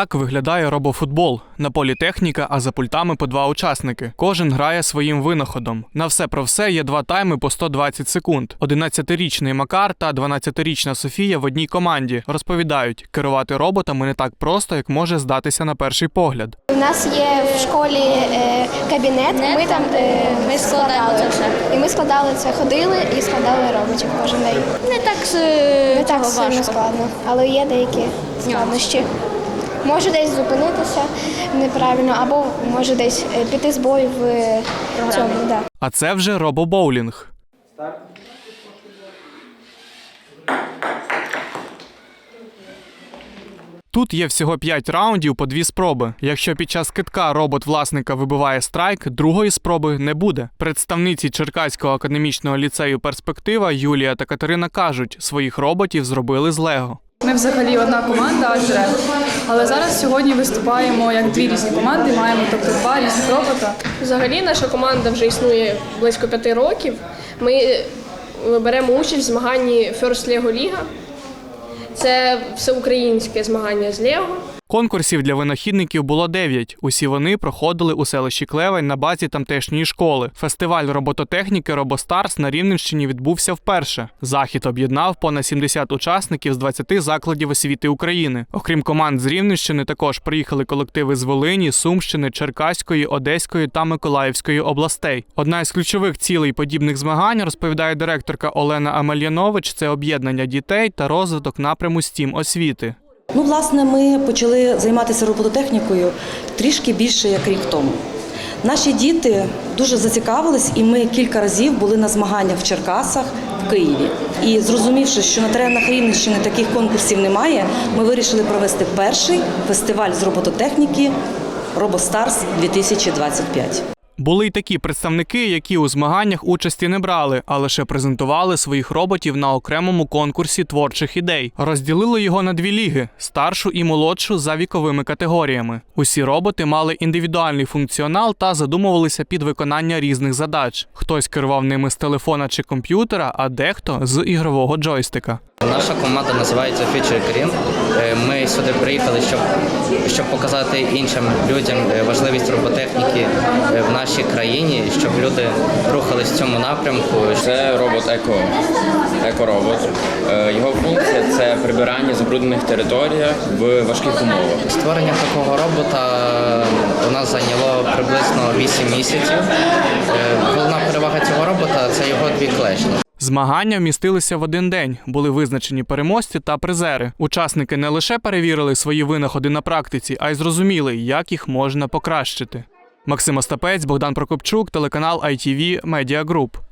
Так виглядає робофутбол. На полі техніка, а за пультами по два учасники. Кожен грає своїм винаходом. На все про все є два тайми по 120 секунд. 11-річний Макар та 12-річна Софія в одній команді розповідають, керувати роботами не так просто, як може здатися на перший погляд. У нас є в школі е, кабінет, ми там е, ми складали це все. І ми складали це, ходили і складали роботів кожен день. Не так, Не так сильно складно, але є деякі складнощі. Може десь зупинитися неправильно, або може десь е, піти з бою в е, цьому. Да. А це вже робобоулінг. Тут є всього 5 раундів по дві спроби. Якщо під час китка робот власника вибиває страйк, другої спроби не буде. Представниці Черкаського академічного ліцею Перспектива Юлія та Катерина кажуть, своїх роботів зробили з Лего. Ми взагалі одна команда адже Але зараз сьогодні виступаємо як дві різні команди, маємо тобто два різні робота. Взагалі наша команда вже існує близько п'яти років. Ми е, беремо участь в змаганні First Lego Liga. Це всеукраїнське змагання з Лего. Конкурсів для винахідників було 9. Усі вони проходили у селищі Клевень на базі тамтешньої школи. Фестиваль робототехніки Робостарс на Рівненщині відбувся вперше. Захід об'єднав понад 70 учасників з 20 закладів освіти України. Окрім команд з Рівненщини, також приїхали колективи з Волині, Сумщини, Черкаської, Одеської та Миколаївської областей. Одна із ключових цілей подібних змагань, розповідає директорка Олена Амельянович, це об'єднання дітей та розвиток напряму стім освіти. Ну, власне, ми почали займатися робототехнікою трішки більше як рік тому. Наші діти дуже зацікавились, і ми кілька разів були на змаганнях в Черкасах, в Києві. І зрозумівши, що на теренах Рівненщини таких конкурсів немає, ми вирішили провести перший фестиваль з робототехніки Робостарс 2025. Були й такі представники, які у змаганнях участі не брали, а лише презентували своїх роботів на окремому конкурсі творчих ідей. Розділили його на дві ліги старшу і молодшу за віковими категоріями. Усі роботи мали індивідуальний функціонал та задумувалися під виконання різних задач. Хтось керував ними з телефона чи комп'ютера, а дехто з ігрового джойстика. Наша команда називається Future Green. Е, Ми сюди приїхали, щоб, щоб показати іншим людям е, важливість роботехніки е, в нашій країні, щоб люди рухались в цьому напрямку. Це робот еко, екоробот. Е, Його функція це прибирання забруднених територіях в важких умовах. Створення такого робота у нас зайняло приблизно 8 місяців. Головна перевага цього робота це його дві клешні. Змагання вмістилися в один день. Були визначені переможці та призери. Учасники не лише перевірили свої винаходи на практиці, а й зрозуміли, як їх можна покращити. Максим Остапець, Богдан Прокопчук, телеканал ITV Media Group.